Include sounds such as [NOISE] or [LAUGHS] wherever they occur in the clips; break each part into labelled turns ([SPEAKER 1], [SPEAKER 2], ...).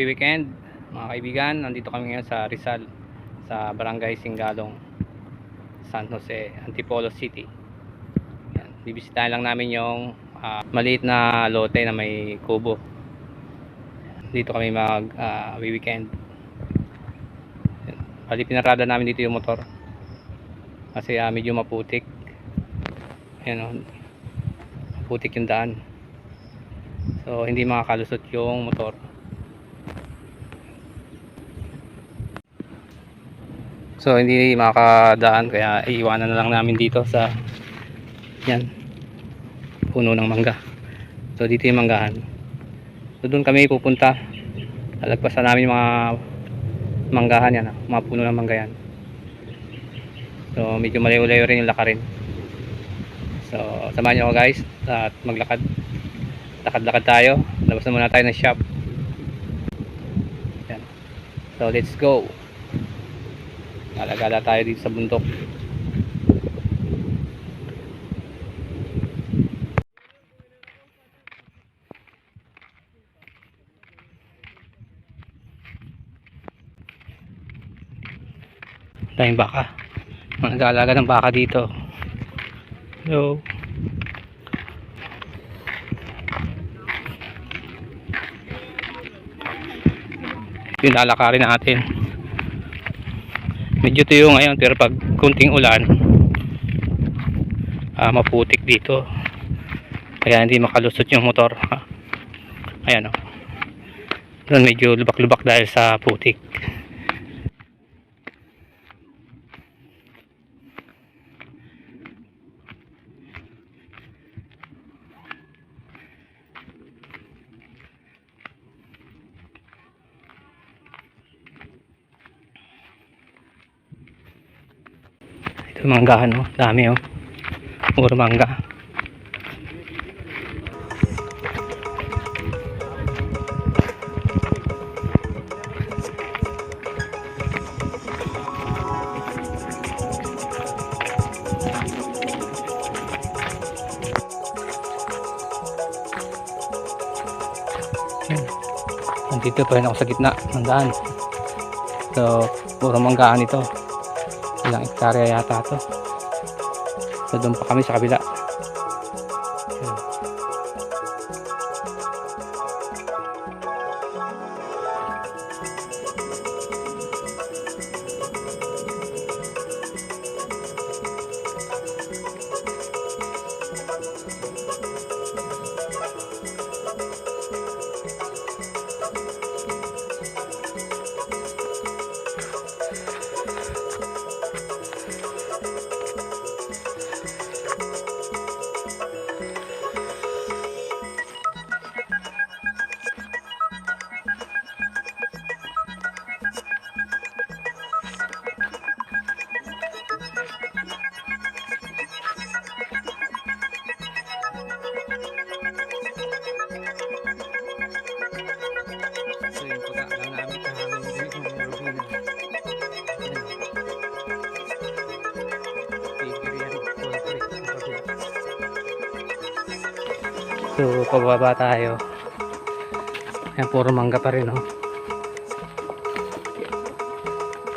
[SPEAKER 1] Happy weekend mga kaibigan. Nandito kami ngayon sa Rizal sa Barangay Singalong San Jose, Antipolo City. Yan. Bibisitahin lang namin yung ah, maliit na lote na may kubo. Dito kami mag ah, weekend. Bali pinarada namin dito yung motor. Kasi ah, medyo maputik. Ayan o. Maputik yung daan. So hindi makakalusot yung motor. So hindi makakadaan kaya iiwanan na lang namin dito sa yan puno ng mangga. So dito yung manggahan. So doon kami pupunta. Lalagpasan namin mga manggahan yan, ah, mga puno ng mangga yan. So medyo malayo-layo rin yung lakarin. So samahan niyo ako guys at maglakad. Lakad-lakad tayo. Labas na muna tayo ng shop. Yan. So let's go. Gala-gala tayo dito sa bundok. Tayong baka. Nag-aalaga ng baka dito. Hello. Yung natin medyo tuyo ngayon pero pag kunting ulan ah, maputik dito. Kaya hindi makalusot yung motor. [LAUGHS] Ayan o doon medyo lubak-lubak dahil sa putik manggahan oh dami oh puro mangga. Nandito pa rin ako sa gitna ng daan. So, puro manggaan ito. Ilang hektarya yata to. So, doon pa kami sa kabila. Pagkakalang namin yan. Poultry. Yung kabila. So, pababa tayo. Ayan, puro mangga pa rin, oh.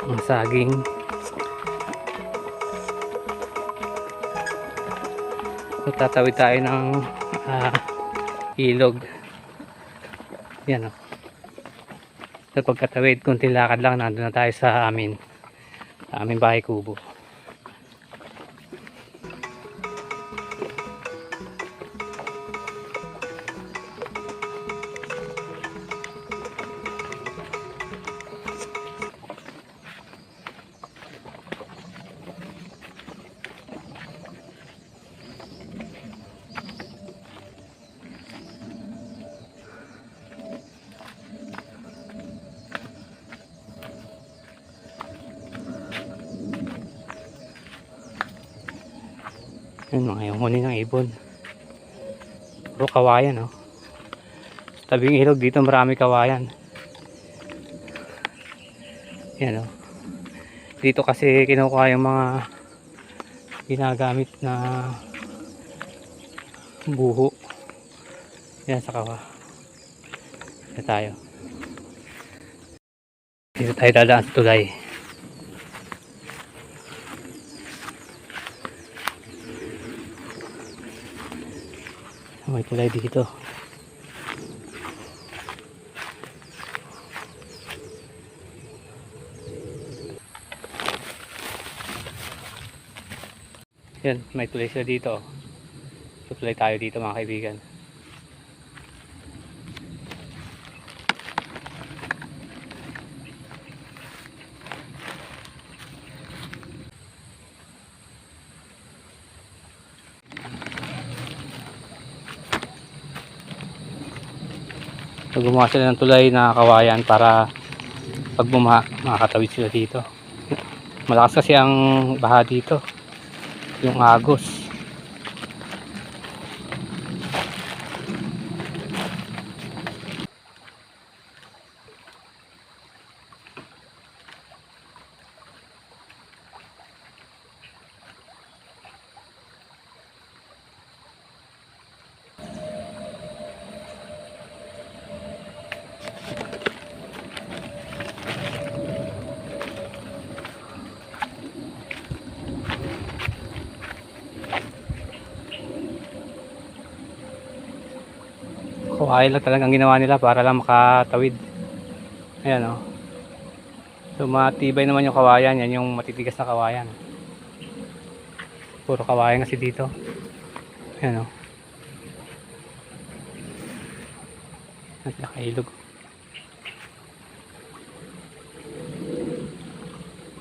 [SPEAKER 1] Ang saging. So, tatawid tayo ng ah, ilog. Yan, oh. Sa pagkatawid, kunting lakad lang, nandun na tayo sa amin. Sa aming bahay kubo. Yun mga yung huni ng ibon. Puro kawayan oh. Sa tabing ilog dito marami kawayan. Yan oh. Dito kasi kinukuha yung mga ginagamit na buho. Yan sa kawa. Yan tayo. Dito tayo dadaan sa tulay. May tulay dito. Yan, may tulay sila dito. Tutulay tayo dito mga kaibigan. So, gumawa sila ng tulay na kawayan para pag bumaha, makakatawid sila dito. Malakas kasi ang baha dito. Yung agos. Kawayan lang talagang ginawa nila para lang makatawid. Ayan o. So matibay naman yung kawayan. Yan yung matitigas na kawayan. Puro kawayan kasi dito. Ayan o. At nakailog.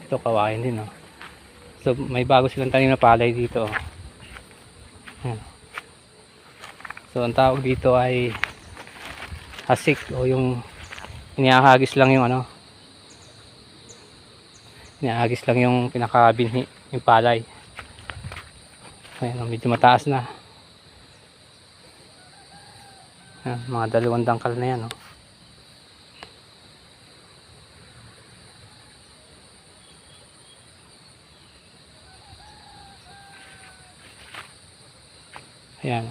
[SPEAKER 1] Ito kawayan din o. So may bago silang tanim na palay dito. oh. Ayan. So ang tawag dito ay hasik o yung inihahagis lang yung ano inihahagis lang yung pinakabinhi yung palay. Ayan, oh, medyo mataas na. Ayan, mga dalawang dangkal na yan. Oh. Ayan.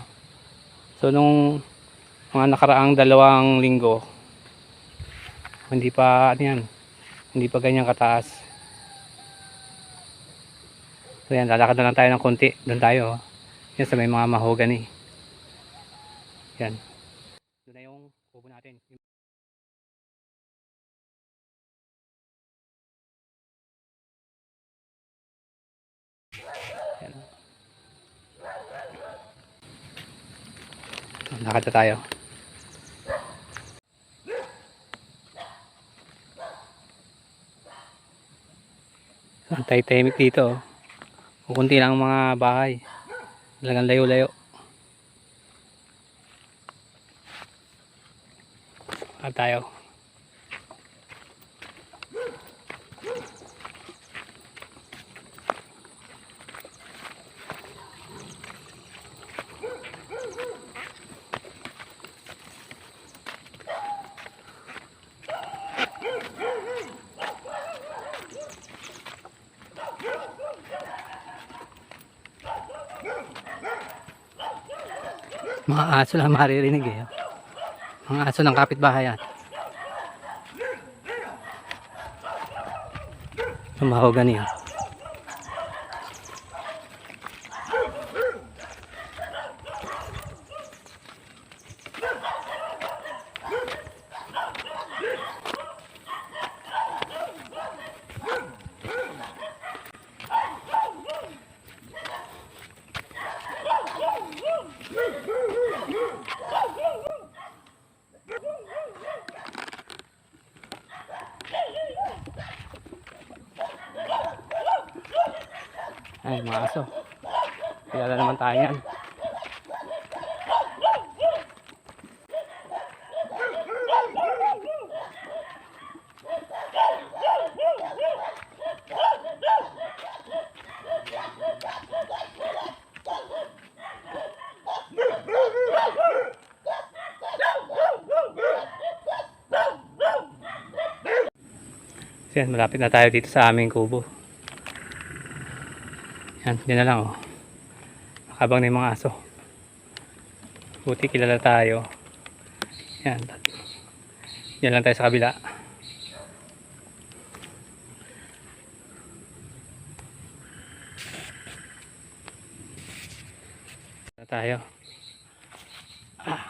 [SPEAKER 1] So nung mga nakaraang dalawang linggo. Hindi pa ano yan hindi pa ganyan kataas. So yan lalakad na lang tayo ng konti. Doon tayo oh. yan sa may mga mahogany. Yan. Doon na yung kubo natin. Yan. Lakad na tayo Ang tahimik dito. oh. Kukunti lang ang mga bahay. Talagang layo-layo. At tayo. Mga aso lang maririnig eh. Mga aso ng kapitbahay yan. Mahogany Ay, mga aso. Kilala naman tayo yan. Yan, malapit na tayo dito sa aming kubo yan hindi na lang oh. Nakabang na yung mga aso. Buti kilala tayo. Yan yan lang tayo sa kabila. Na tayo. Ah.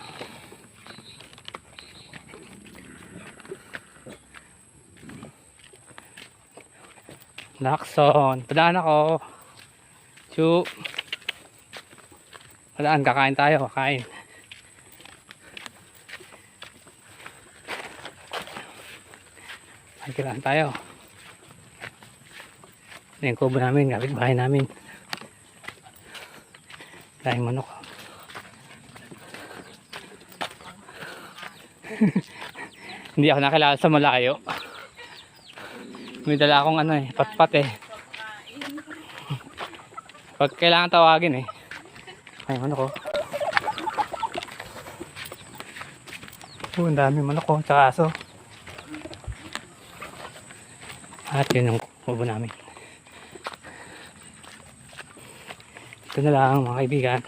[SPEAKER 1] Lakson, padaan ako. Chu. Padaan, kakain tayo. Kakain. Kailangan tayo. Ito yung kubo namin, kapit bahay namin. Dahil manok. [LAUGHS] Hindi ako nakilala sa malayo. May dala akong ano eh, patpat eh. Pag kailangan tawagin eh. Ay, manok oh. Oh, ang dami manok oh, tsaka aso. At yun yung kubo namin. Ito na lang mga kaibigan.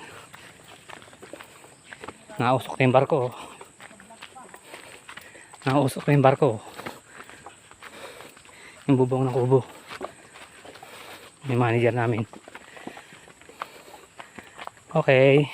[SPEAKER 1] Nausok na yung barko. oh. Nausok na yung barko. oh. Yung bubong ng kubo. Yung manager namin. Okay.